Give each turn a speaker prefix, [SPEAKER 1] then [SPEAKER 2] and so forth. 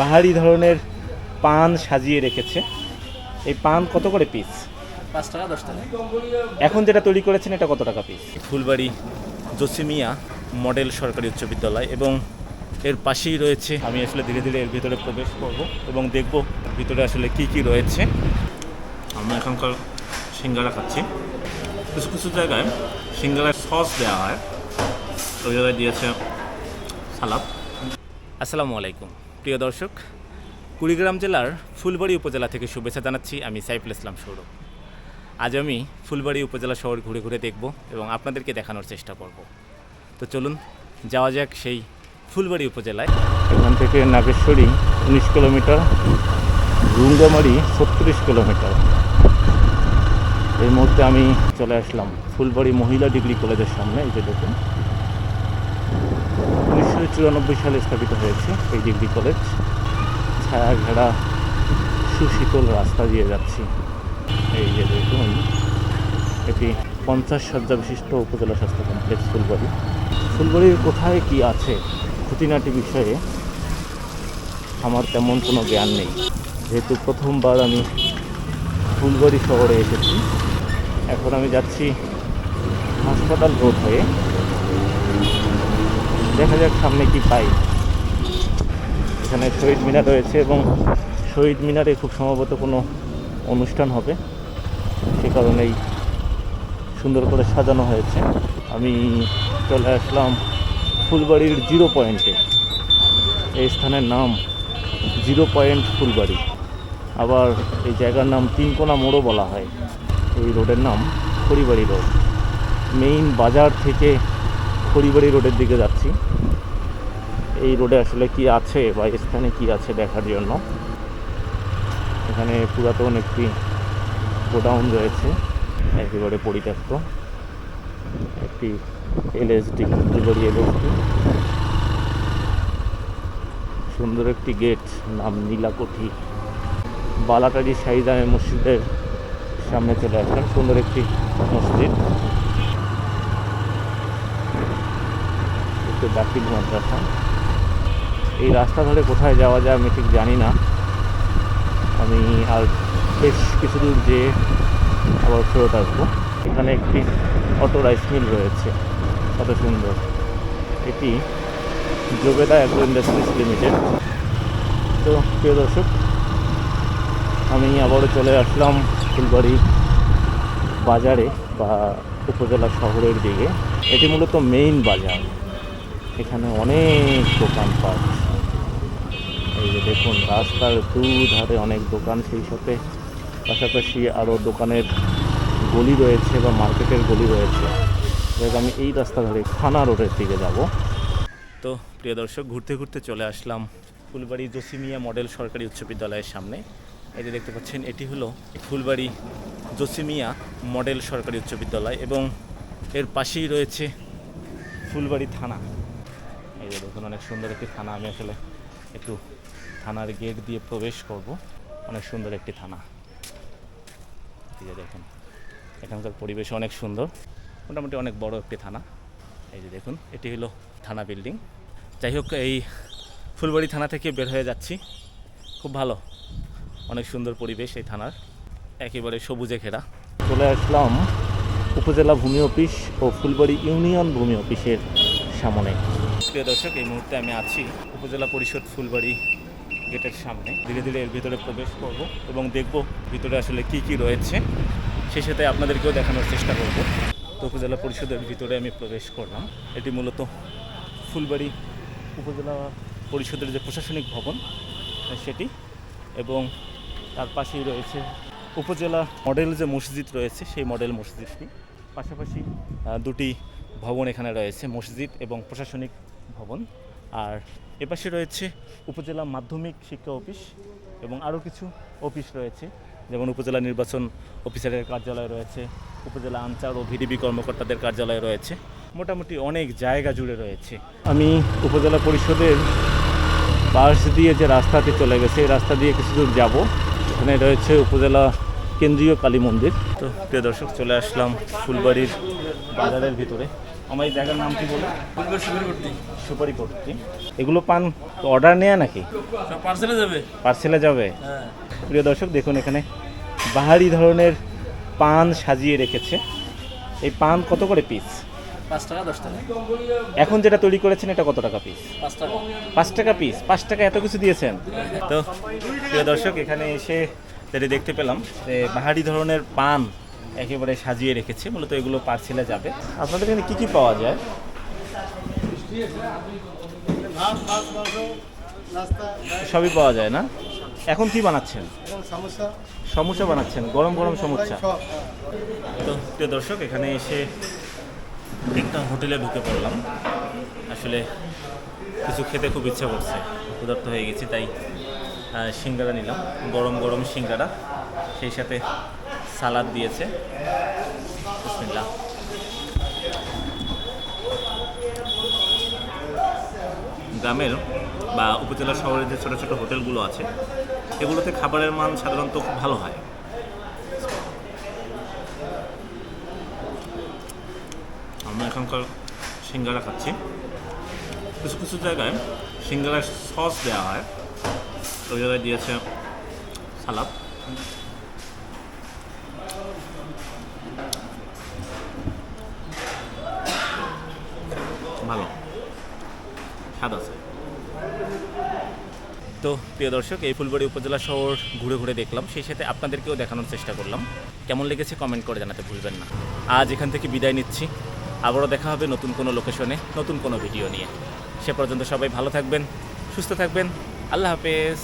[SPEAKER 1] বাহারি ধরনের পান সাজিয়ে রেখেছে। এই পান কত করে পিস
[SPEAKER 2] পাঁচ টাকা দশ টাকা।
[SPEAKER 1] এখন যেটা তৈরি করেছেন এটা কত টাকা পিস ফুলবাড়ি জসিমিয়া মডেল সরকারি উচ্চ বিদ্যালয় এবং এর পাশেই রয়েছে আমি আসলে ধীরে ধীরে এর ভিতরে প্রবেশ করব এবং দেখব ভিতরে আসলে কি কি রয়েছে। আমরা এখনকার সিঙ্গারা খাচ্ছি। কিছু কিছু জায়গায় সিঙ্গারায় সস দেওয়া হয়। ওই জায়গায় দিয়েছে সালাদ। আসসালামু আলাইকুম। প্রিয় দর্শক, কুড়িগ্রাম জেলার ফুলবাড়ি উপজেলা থেকে শুভেচ্ছা জানাচ্ছি আমি সাইফুল ইসলাম সৌরভ। আজ আমি ফুলবাড়ি উপজেলা শহর ঘুরে ঘুরে দেখব এবং আপনাদেরকে দেখানোর চেষ্টা করব। তো চলুন, যাওয়া যাক সেই ফুলবাড়ি উপজেলায়। এখান থেকে নাগেশ্বরী উনিশ কিলোমিটার, রুঙ্গামারি ছত্রিশ কিলোমিটার। এই মুহূর্তে আমি চলে আসলাম ফুলবাড়ি মহিলা ডিগ্রি কলেজের সামনে, এই যে দেখুন। চুরানব্বই সালে স্থাপিত হয়েছে এই ডিগ্রি কলেজ। ছায়া ঘেরা সুশীতল রাস্তা দিয়ে যাচ্ছি। এই যে দেখুন, এটি পঞ্চাশ শয্যা বিশিষ্ট উপজেলা স্বাস্থ্য কমপ্লেক্স ফুলবাড়ি। ফুলবাড়ির কোথায় কি আছে খুঁটিনাটি বিষয়ে আমার তেমন কোনো জ্ঞান নেই। যেহেতু প্রথমবার আমি ফুলবাড়ি শহরে এসেছি, এখন আমি যাচ্ছি হাসপাতাল রোড হয়ে দেখা যাক সামনে কি পাই। এখানে শহীদ মিনার রয়েছে এবং শহীদ মিনারে খুব সম্ভবত কোনো অনুষ্ঠান হবে। সে কারণেই সুন্দর করে সাজানো হয়েছে। আমি চলে আসলাম ফুলবাড়ির জিরো পয়েন্টে। এই স্থানের নাম জিরো পয়েন্ট ফুলবাড়ি। আবার এই জায়গার নাম তিনকোনা মোড়ও বলা হয়। এই রোডের নাম খড়িবাড়ি রোড। মেইন বাজার থেকে খড়িবাড়ি রোডের দিকে যাচ্ছি। এই রোডে আসলে কি আছে বা স্থানে কি আছে দেখার জন্য। এখানে পুরাতন একটি গোডাউন রয়েছে, একেবারে পরিত্যক্ত। একটি এলএসডি ফুলবাড়ি এলএসডি। সুন্দর একটি গেট, নাম নীলাকঠি। বালাটারি শাহিদামে মসজিদের সামনে চলে আসলাম। সুন্দর একটি মসজিদ। একটু দাখিল মাদ্রাসা এই রাস্তা ধরে কোথায় যাওয়া যায় আমি ঠিক জানি না। আমি আর বেশ কিছু দূর যেয়ে আবার ফেরত আসব। এখানে একটি অটো রাইস মিল রয়েছে, কত সুন্দর। এটি জোবেদা অ্যাগ্রো ইন্ডাস্ট্রিজ লিমিটেড। তো প্রিয় দর্শক, আমি আবারও চলে আসলাম ফুলবাড়ি বাজারে বা উপজেলা শহরের দিকে। এটি মূলত মেইন বাজার। এখানে অনেক দোকানপাট এই যে দেখুন, রাস্তার দুধারে অনেক দোকান, সেই সাথে পাশাপাশি আরও দোকানের গলি রয়েছে বা মার্কেটের গলি রয়েছে। আমি এই রাস্তা ধরে খানা রোডের দিকে যাব। তো প্রিয় দর্শক, ঘুরতে ঘুরতে চলে আসলাম ফুলবাড়ি জসিমিয়া মডেল সরকারি উচ্চ বিদ্যালয়ের সামনে। এই যে দেখতে পাচ্ছেন, এটি হলো ফুলবাড়ি জসিমিয়া মডেল সরকারি উচ্চ বিদ্যালয় এবং এর পাশেই রয়েছে ফুলবাড়ি থানা। এই যে দেখুন, অনেক সুন্দর একটি থানা। আমি আসলে একটু থানার গেট দিয়ে প্রবেশ করব। অনেক সুন্দর একটি থানা। এই যে দেখুন, এখানকার পরিবেশ অনেক সুন্দর। মোটামুটি অনেক বড় একটি থানা। এই যে দেখুন, এটি হলো থানা বিল্ডিং যাই হোক, এই ফুলবাড়ি থানা থেকে বের হয়ে যাচ্ছি। খুব ভালো, অনেক সুন্দর পরিবেশ এই থানার। একেবারে সবুজে ঘেরা। চলে আসলাম উপজেলা ভূমি অফিস ও ফুলবাড়ি ইউনিয়ন ভূমি অফিসের সামনে। প্রিয় দর্শক, এই মুহূর্তে আমি আছি উপজেলা পরিষদ ফুলবাড়ি গেটের সামনে। ধীরে ধীরে এর ভিতরে প্রবেশ করব এবং দেখব ভিতরে আসলে কি কি রয়েছে। সে সাথে আপনাদেরকেও দেখানোর চেষ্টা করব। তো উপজেলা পরিষদের ভিতরে আমি প্রবেশ করলাম। এটি মূলত ফুলবাড়ি উপজেলা পরিষদের যে প্রশাসনিক ভবন, সেটি এবং তার পাশেই রয়েছে উপজেলা মডেল যে মসজিদ রয়েছে, সেই মডেল মসজিদটি। পাশাপাশি দুটি ভবন এখানে রয়েছে, মসজিদ এবং প্রশাসনিক ভবন। আর এপাশে রয়েছে উপজেলা মাধ্যমিক শিক্ষা অফিস এবং আরও কিছু অফিস রয়েছে। যেমন উপজেলা নির্বাচন অফিসারের কার্যালয় রয়েছে, উপজেলা আনচার ও ভিডিবি কর্মকর্তাদের কার্যালয় রয়েছে। মোটামুটি অনেক জায়গা জুড়ে রয়েছে। আমি উপজেলা পরিষদের পাশ দিয়ে যে রাস্তাটি চলে গেছে, এই রাস্তা দিয়ে কিছু দূর যাব। এখানে রয়েছে উপজেলা কেন্দ্রীয় কালী মন্দির। তো প্রিয় দর্শক চলে আসলাম ফুলবাড়ির বাজারের ভিতরে। আমার এই জায়গার নাম কি বলে?
[SPEAKER 2] সুপারি করতে
[SPEAKER 1] এগুলো পান অর্ডার নেয়া নাকি?
[SPEAKER 2] পার্সেলে যাবে।
[SPEAKER 1] পার্সেলে যাবে?
[SPEAKER 2] হ্যাঁ।
[SPEAKER 1] প্রিয় দর্শক দেখুন এখানে বাহারি ধরনের পান সাজিয়ে রেখেছে। এই পান কত করে পিস
[SPEAKER 2] পাঁচ টাকা দশ টাকা।
[SPEAKER 1] এখন যেটা তৈরি করেছেন এটা কত টাকা পিস
[SPEAKER 2] পাঁচ টাকা।
[SPEAKER 1] পাঁচ টাকা পিস পাঁচ টাকা এত কিছু দিয়েছেন? তো প্রিয় দর্শক এখানে এসে যেটা দেখতে পেলাম যে বাহারি ধরনের পান একেবারে সাজিয়ে রেখেছে। মূলত এগুলো পার্সেলে যাবে। আপনাদের এখানে কী কী পাওয়া যায়? সবই পাওয়া যায় না? এখন কি বানাচ্ছেন?
[SPEAKER 3] সমস্যা
[SPEAKER 1] বানাচ্ছেন, গরম গরম সমুচা
[SPEAKER 3] সব
[SPEAKER 1] তো প্রিয় দর্শক, এখানে এসে একটা হোটেলে ঢুকে পড়লাম। আসলে কিছু খেতে খুব ইচ্ছা করছে, ক্ষুধার্ত হয়ে গেছি, তাই সিঙ্গারা নিলাম। গরম গরম সিঙ্গারা। সেই সাথে সালাদ দিয়েছে। গ্রামের বা উপজেলা শহরের যে ছোটো ছোটো হোটেলগুলো আছে, এগুলোতে খাবারের মান সাধারণত খুব ভালো হয়। আমরা এখানকার সিঙ্গারা খাচ্ছি। কিছু কিছু জায়গায় সিঙ্গারার সস দেওয়া হয়। দিয়েছে সালাদ। ভালো। স্বাদ আছে। তো প্রিয় দর্শক, এই ফুলবাড়ি উপজেলা শহর ঘুরে ঘুরে দেখলাম। সেই সাথে আপনাদেরকেও দেখানোর চেষ্টা করলাম। কেমন লেগেছে কমেন্ট করে জানাতে ভুলবেন না। আজ এখান থেকে বিদায় নিচ্ছি। আবারও দেখা হবে নতুন কোনো লোকেশনে নতুন কোনো ভিডিও নিয়ে। সে পর্যন্ত সবাই ভালো থাকবেন, সুস্থ থাকবেন। আল্লাহ হাফেজ।